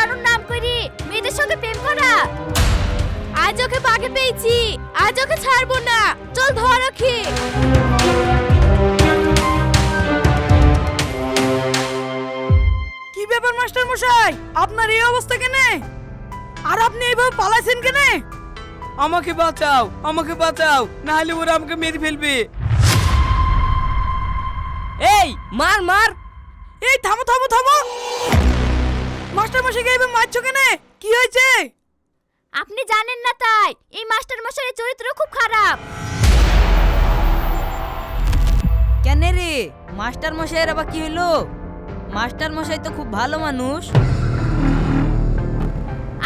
পড়ানোর নাম করি। মেয়েদের সঙ্গে প্রেম করা। আজ ওকে বাগে পেয়েছি। আজ ওকে ছাড়বো না। চল ধর ওকে কি ব্যাপার মাস্টার মশাই? আপনার এই অবস্থা কেনে? আর আপনি এইভাবে পালাইছেন কেনে? আমাকে বাঁচাও আমাকে বাঁচাও না হলে ওরা আমাকে মেরে ফেলবে। এই মার মার। এই থামো থামো থামো। মাস্টার মশাইকে এইভাবে মারছো কেনে? কি হয়েছে? আপনি জানেন না তাই এই মাস্টার মশাইয়ের চরিত্র খুব খারাপ। কেন রে? মাস্টার মশাইয়ের আবার কি হলো? মাস্টার মশাই তো খুব ভালো মানুষ।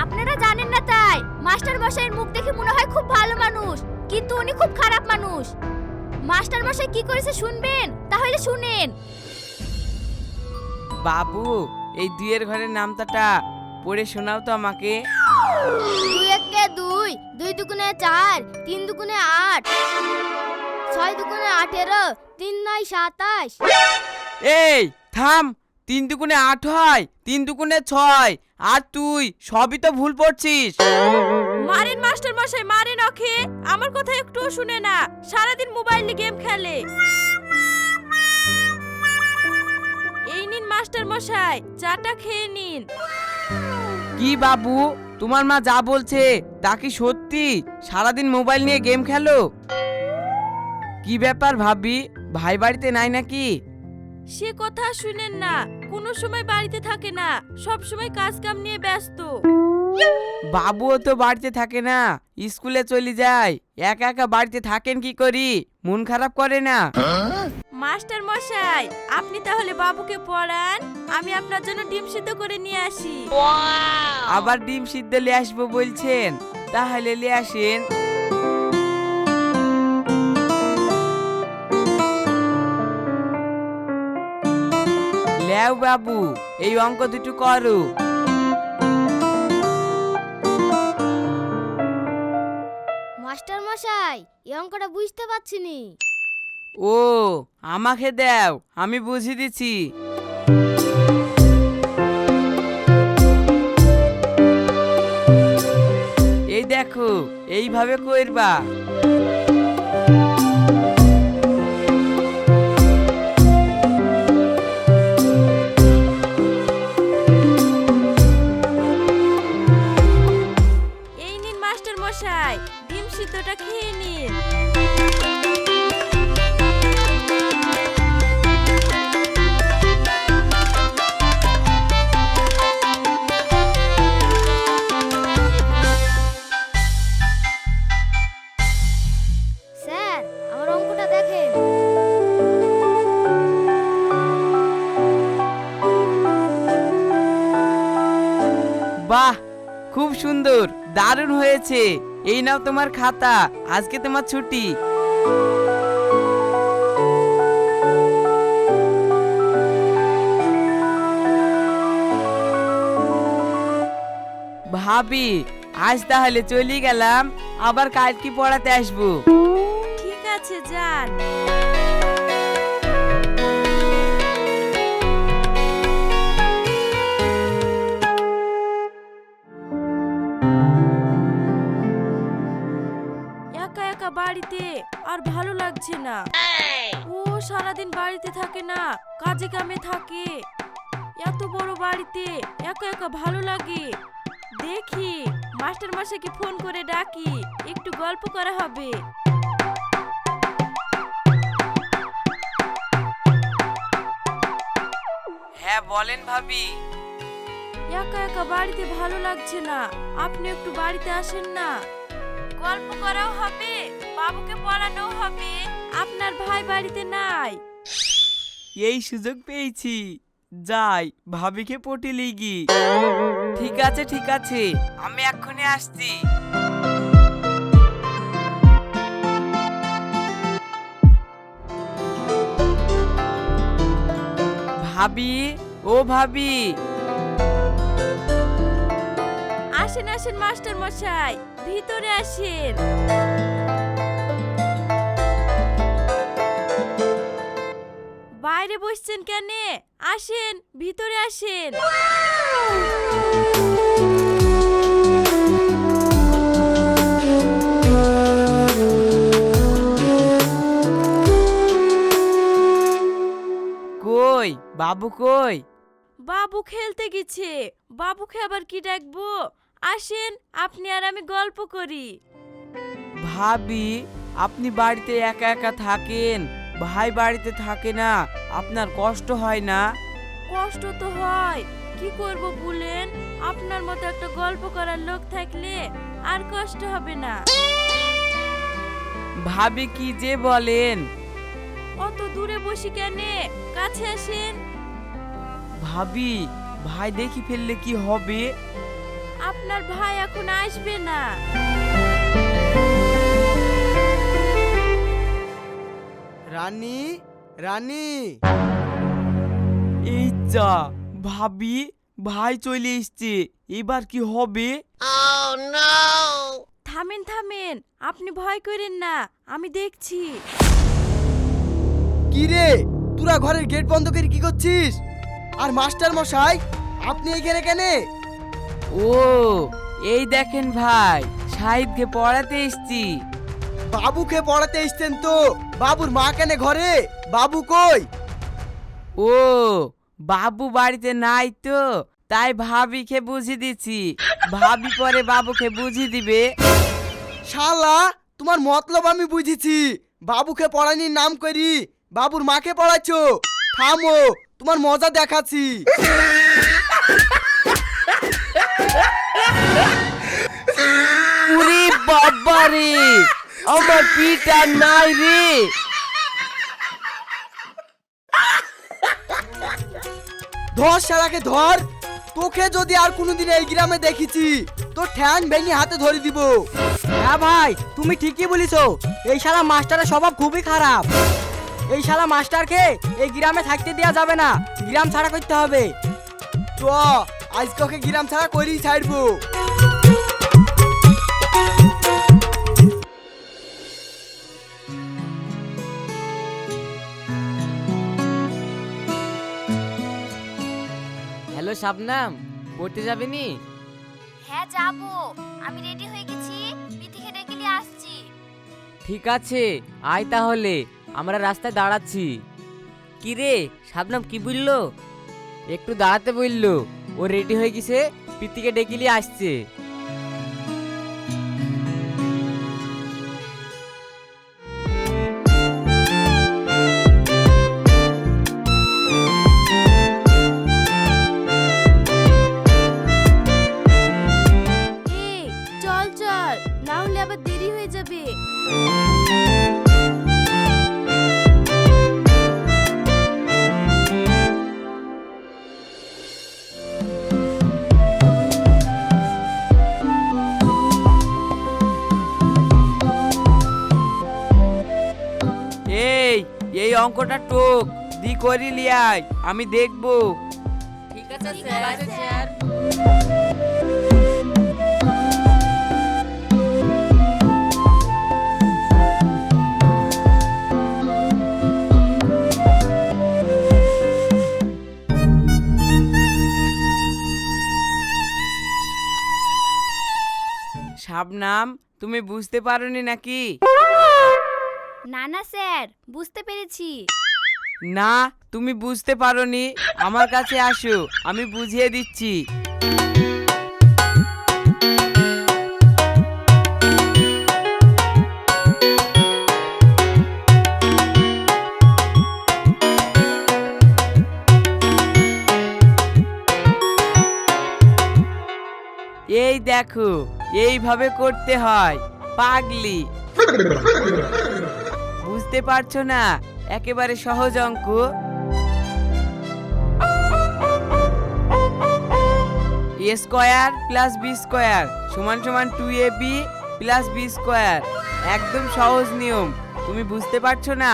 আপনারা জানেন না তাই মাস্টার মশাইয়ের মুখ দেখে মনে হয় খুব ভালো মানুষ কিন্তু উনি খুব খারাপ মানুষ। মাস্টার মশাই কি করেছে শুনবেন? তাহলে শুনেন। বাবু এই দুইয়ের ঘরের নামটাটা পড়ে শোনাও তো আমাকে। দুই একে দুই দুই দুগুণে চার তিন দুগুণে আট ছয় দুগুণে আঠেরো তিন নয় সাতাশ। এই থাম তিন দুগুণে আট হয় তিন দুগুণে ছয় আর তুই সবই তো ভুল পড়ছিস। মারেন মাস্টার মশাই মারেন ওকে আমার কথা একটুও শুনে না সারাদিন মোবাইলে গেম খেলে। এই নিন মাস্টার মশাই চাটা খেয়ে নিন। কি বাবু তোমার মা যা বলছে তা কি সত্যি? সারাদিন মোবাইল নিয়ে গেম খেলো? কি ব্যাপার ভাবি ভাই বাড়িতে নাই নাকি? সে কথা শুনেন না কোনো সময় বাড়িতে থাকে না সব সময় কাজ কাম নিয়ে ব্যস্ত। বাবুও তো বাড়িতে থাকে না স্কুলে চলে যায় একা একা বাড়িতে থাকেন কি করি? মন খারাপ করে না। মাস্টার মশাই আপনি তাহলে বাবুকে পড়ান আমি আপনার জন্য ডিম সিদ্ধ করে নিয়ে আসি। আবার ডিম সিদ্ধ নিয়ে আসব বলছেন। তাহলে নিয়ে আসেন। লেও বাবু এই অঙ্ক দুটো করো। মাস্টার মশাই এই অঙ্কটা বুঝতে পারছি নি। ও আমাকে দাও আমি বুঝিয়ে দিচ্ছি। এই দেখো এইভাবে কইরবা হয়েছে এই নাও তোমার খাতা। আজকে তোমার ছুটি। ভাবি, আজ তাহলে চলে গেলাম, আবার কাল কি পড়াতে আসব। ঠিক আছে, যান। লাগছে না। ও সারাদিন বাড়িতে থাকে না কাজে কামে থাকে। এত বড় বাড়িতে একা একা ভালো লাগে। দেখি মাস্টার মশাইকে ফোন করে ডাকি একটু গল্প করা হবে। হ্যাঁ বলেন ভাবি। একা একা বাড়িতে ভালো লাগছে না আপনি একটু বাড়িতে আসেন না। গল্প করাও হবে। বাবুকে পড়ানোও হবে। আপনার ভাই বাড়িতে নাই। এই সুযোগ পেয়েছি। যাই ভাবিকে পটি লিগি। ঠিক আছে ঠিক আছে আমি এক্ষুনি আসছি। ভাবি ও ভাবি। আসেন আসেন মাস্টার মশাই ভিতরে আসেন। বাইরে বসছেন কেন? আসেন ভিতরে আসেন। কই? বাবু কই? বাবু খেলতে গেছে। বাবুকে আবার কি ডাকবো? আসেন আপনি আর আমি গল্প করি। ভাবি আপনি বাড়িতে একা একা থাকেন। ভাই বাড়িতে থাকে না আপনার কষ্ট হয় না? কষ্ট তো হয় কি করব বলেন? আপনার মতো একটা গল্প করার লোক থাকলে আর কষ্ট হবে না। ভাবি কি যে বলেন? অত দূরে বসি কেনে? কাছে আসেন। ভাবি ভাই দেখি ফেললে কি হবে? আপনার ভাই এখন আসবে না। রানী রানী। এই যা ভাবি ভাই চলে এসছে। এবার কি হবে? থামেন থামেন আপনি ভয় করেন না আমি দেখছি। কি রে তোরা ঘরের গেট বন্ধ করে কি করছিস? আর মাস্টার মশাই আপনি এইখানে কেন? ও এই দেখেন ভাই সাহিদকে পড়াতে এসছি। বাবুকে পড়াতে এসছেন তো। বাবুর মা কেন ঘরে? বাবু কই? ও বাবু বাড়িতে নাই তো তাই ভাবিকে বুঝিয়ে দিচ্ছি। ভাবি পরে বাবুকে বুঝিয়ে দিবে। শালা তোমার মতলব আমি বুঝেছি। বাবুকে পড়ানির নাম করি। বাবুর মাকে পড়াচ্ছো? থামো তোমার মজা দেখাচ্ছি। উরি আমার পিটা নাই রে। ধর শালাকে, ধর। তোকে যদি আর কোনোদিন এই গ্রামে দেখিছি তোর ঠ্যাং ভেঙে হাতে ধরে দিব। হ্যাঁ ভাই, তুমি ঠিকই বলিছো। এই শালা মাস্টারের স্বভাব খুবই খারাপ। এই শালা মাস্টারকে এই গ্রামে থাকতে দেওয়া যাবে না। গ্রাম ছাড়া করতে হবে। চ, আজকে ওকে গ্রাম ছাড়া করেই ছাড়বো। হ্যালো শাবনাম পড়তে যাবি নি? হ্যাঁ যাব। আমি রেডি হয়ে গেছি। বিথিকে ডেকে নিয়ে আসছি। ঠিক আছে আয় তাহলে। আমরা রাস্তায় দাঁড়াচ্ছি। কি রে শাবনাম কি বলল? একটু দাঁড়াতে বলল। ও রেডি হয়ে গেছে পিতিকে ডেকিলি আসছে। অঙ্কটা টোক দি করি লিয়াই আমি দেখব। ঠিক আছে স্যার শাবনাম তুমি বুঝতে পারোনি নাকি? না না স্যার, বুঝতে পেরেছি। না, তুমি বুঝতে পারোনি। আমার কাছে আসো, আমি বুঝিয়ে দিচ্ছি। এই দেখো, এইভাবে করতে হয়। পাগলি। বুঝতে পারছ না। একেবারে সহজ, অঙ্ক। A square plus B square সমান সমান two A B plus B square. একদম সহজ নিয়ম। তুমি বুঝতে পারছ না?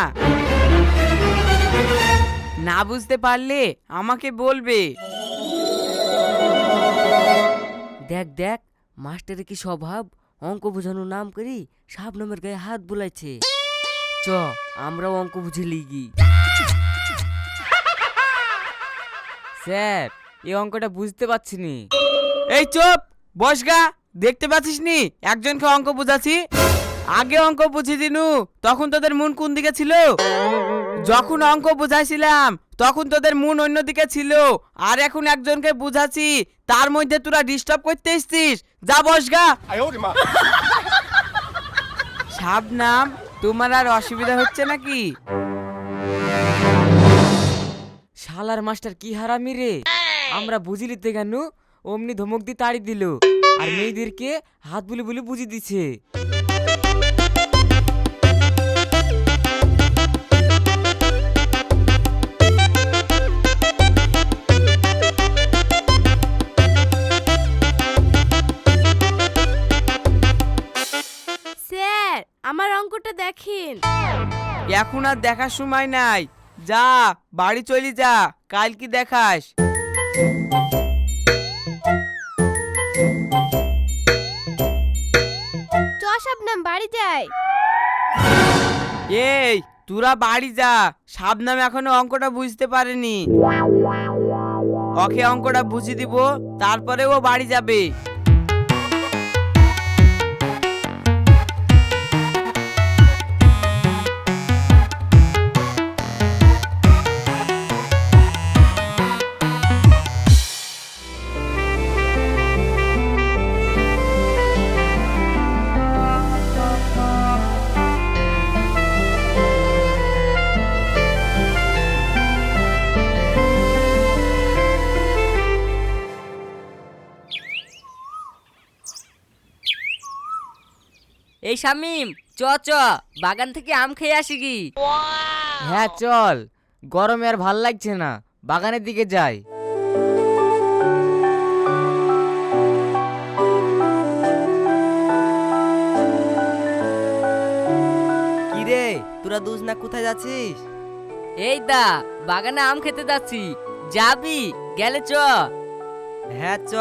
না বুঝতে পারলে আমাকে বলবে। দেখ দেখ, মাস্টারের কি স্বভাব? অঙ্ক বোঝানোর নাম করি সাপ নামের গায়ে হাত বুলাইছে। চ আমরাও অঙ্ক বুঝে লিগি স্যার এই অঙ্কটা বুঝতে পারছি নি। এই চুপ বসগা দেখতে পাচ্ছিস নি? একজনকে অঙ্ক বুঝাচ্ছি। আগে অঙ্ক বুঝিয়ে দিনু তখন তোদের মন কোন দিকে ছিল? যখন অঙ্ক বুঝাইছিলাম তখন তোদের মন অন্যদিকে ছিল। আর এখন একজনকে বুঝাচ্ছি তার মধ্যে তোরা ডিস্টার্ব করতে এসছিস। যা বস গা। শাবনাম তোমার আর অসুবিধা হচ্ছে নাকি? শালার মাস্টার, কি হারামি রে? আমরা বুঝিলিতে কেন? অমনি ধমক দিয়ে তাড়ি দিল। আর মেয়েদেরকে হাত বুলি বুলি বুঝি দিছে। এখন আর দেখার সময় নাই। যা বাড়ি চলি যা কাল কি দেখাস? চ শবনম বাড়ি যাই। এই তোরা বাড়ি যা। শাবনাম এখনও অঙ্কটা বুঝতে পারেনি। ওকে অঙ্কটা বুঝিয়ে দিব তারপরে ও বাড়ি যাবে। এই শামিম চ চ বাগান থেকে আম খেয়ে আসি কি? হ্যাঁ চল। গরমে আর ভালো লাগছে না বাগানের দিকে যাই। কি রে তোরা দুজ না কোথায় যাচ্ছিস? এই দা বাগানে আম খেতে যাচ্ছি। যাবি গেলে চ। হ্যাঁ চ।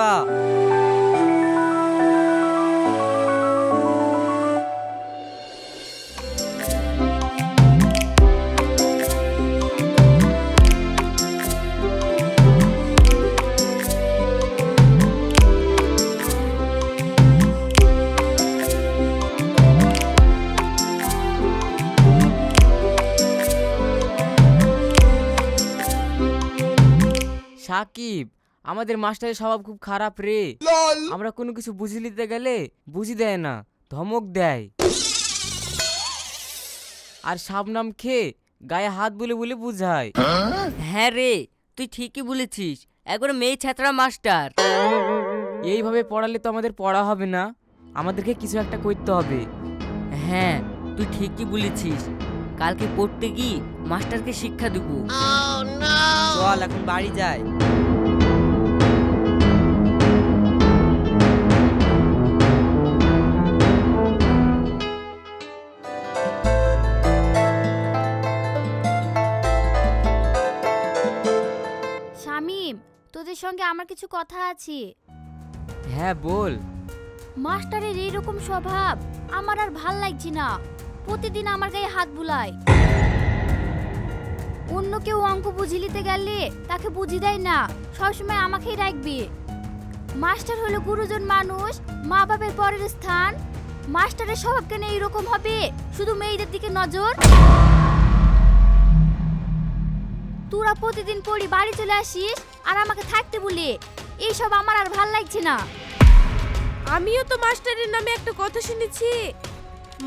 সাকিব আমাদের মাস্টারের স্বভাব খুব খারাপ রে। আমরা কোনো কিছু বুঝি নিতে গেলে বুঝি দেয় না ধমক দেয়। আর শাবনাম খেয়ে গায়ে হাত বলে বলে বুঝায়। হ্যাঁ রে তুই ঠিকই বলেছিস একবার মেয়ে ছাত্রা মাস্টার। এইভাবে পড়ালে তো আমাদের পড়া হবে না আমাদেরকে কিছু একটা করতে হবে। হ্যাঁ তুই ঠিকই বলেছিস কালকে পড়তে গিয়ে মাস্টারকে শিক্ষা দেবো। চল এখন বাড়ি যাই। শামিম তোদের সঙ্গে আমার কিছু কথা আছে। হ্যাঁ বল। মাস্টারের এইরকম স্বভাব আমার আর ভালো লাগছে না। প্রতিদিন আমার গায়ে হাত বুলায়। অন্য কেউ অঙ্ক বুঝিলিতে গেলে তাকে বুঝি দেয় না, সবসময় আমাকেই রাখবে। মাস্টার হলো গুরুজন মানুষ মা বাপের পরের স্থান। মাস্টারের স্বভাব কেন এইরকম হবে? শুধু মেয়েদের দিকে নজর? তোরা প্রতিদিন পড়ি, বাড়ি চলে আসিস আর আমাকে থাকতে বলে। এইসব আমার আর ভালো লাগছে না। আমিও তো মাস্টারের নামে একটা কথা শুনেছি।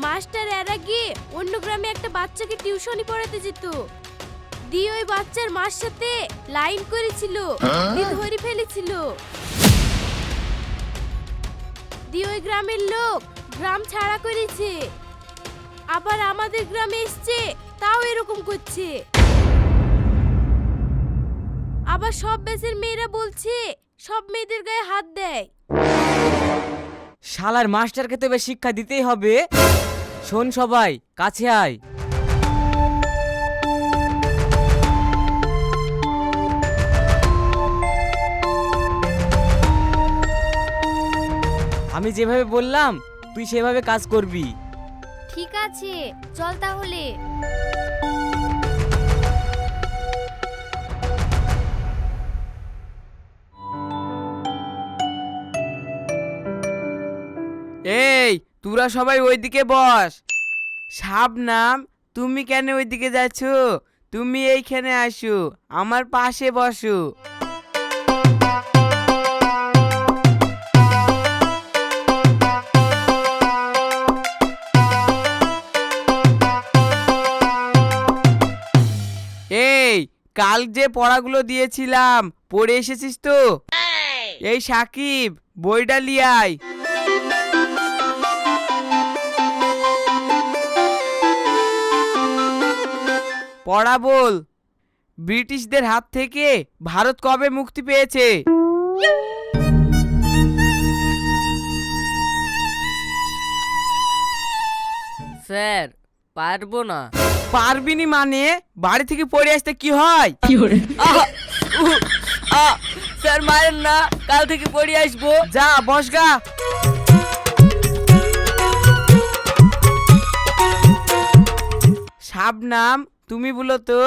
মাস্টার এর আগে অন্য গ্রামে একটা বাচ্চাকে টিউশনি পড়াতে যেত। দিয়ে ওই বাচ্চার মার সাথে লাইন করেছিল দিয়ে ধরে ফেলেছিল। দিয়ে ওই গ্রামের লোক গ্রাম ছাড়া করেছে। আবার আমাদের গ্রামে এসছে তাও এরকম করছে। আবার সব বেসের মেয়েরা বলছে সব মেয়েদের গায়ে হাত দেয়। শালার মাস্টারকে তো এবার শিক্ষা দিতেই হবে। শোন সবাই, কাছে আয়। আমি যেভাবে বললাম, তুই সেভাবে কাজ করবি। ঠিক আছে, চল তাহলে। তোরা সবাই ওইদিকে বস। শাবনাম, তুমি কেন ওইদিকে যাচ্ছ? তুমি এইখানে আসো, আমার পাশে বসো। এই, কাল যে পড়াগুলো দিয়েছিলাম, পড়ে এসেছিস তো? এই সাকিব, বইটা লিয়াই পড়া বল ব্রিটিশদের হাত থেকে ভারত কবে মুক্তি পেয়েছে স্যার পারব না পারবিনি মানে বাড়ি থেকে পড়ে আসতে কি হয় আহ! উহ! আহ! স্যার মারেন না কাল থেকে পড়ে আসব যা বসগা শাবনাম তুমি বলো তো।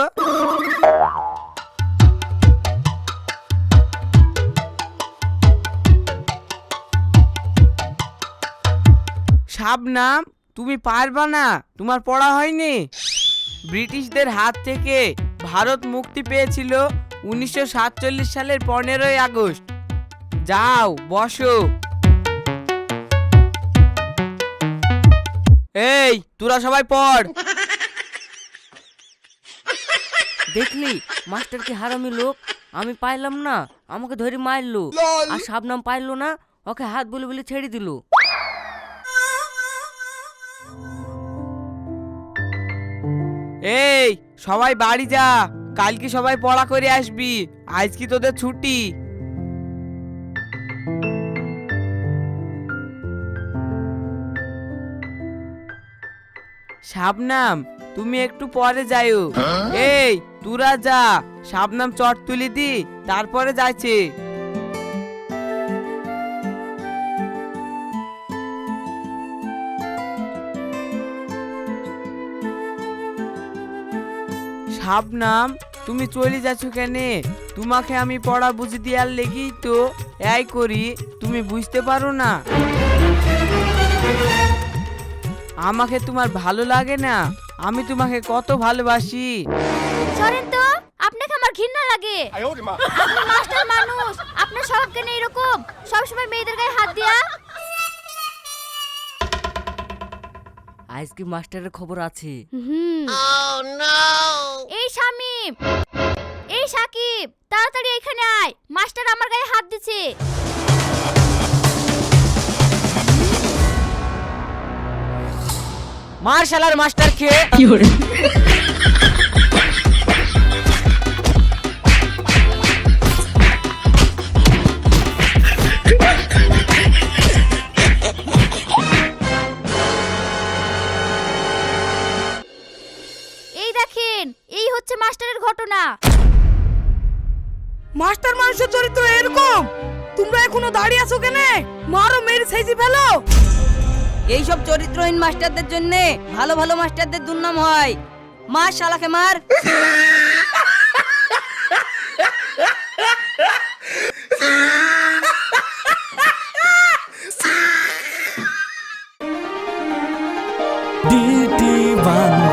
শাবনাম, তুমি পারবা না। তোমার পড়া হয়নি। ব্রিটিশদের হাত থেকে ভারত মুক্তি পেয়েছিল উনিশশো সাতচল্লিশ সালের পনেরোই আগস্ট। যাও, বসো। এই, তোরা সবাই পড়। দেখলি? মাস্টার কি হারামি লোক। আমি পাইলাম না। আমাকে ধরে মারলো। আর শাবনাম পাইলো না। ওকে হাত বলে বলে ছেড়ে দিল। এই সবাই বাড়ি যা। কালকে সবাই পড়া করে আসবি। আজ কি তোদের ছুটি। শাবনাম তুমি একটু পরে যাইও। এই, তুরা যা, শাবনাম চট তুলি দি, তারপরে যাচ্ছে শাবনাম, তুমি চলে যাচ্ছ কেন? তোমাকে আমি পড়া বুঝি দেওয়ার লেগেই তো এই করি, তুমি বুঝতে পারো না। আমাকে তোমার ভালো লাগে না? আমি তোমাকে কত ভালোবাসি। সরেন তো আপনাকে আমার ঘৃণা লাগে। আপনি মাস্টার মানুষ আপনার স্বভাব কেন এরকম সবসময় মেয়েদের গায়ে হাত দিয়া। আজকে মাস্টারের খবর আছে। এই শামিম এই সাকিব তাড়াতাড়ি এখানে আয়। মাস্টার আমার গায়ে হাত দিছে। মার শালার মাস্টার খেয়ে এই দেখেন এই হচ্ছে মাস্টারের ঘটনা। মাস্টার মানুষের চরিত্র এরকম? তোমরা এখনও দাঁড়িয়ে আছো কেনে? মারো মেরে সেজি ফেলো। এইসব চরিত্রহীন মাস্টারদের জন্য ভালো ভালো মাস্টারদের দুর্নাম হয়। মা শালাকে মার। ডিটি বাংলা।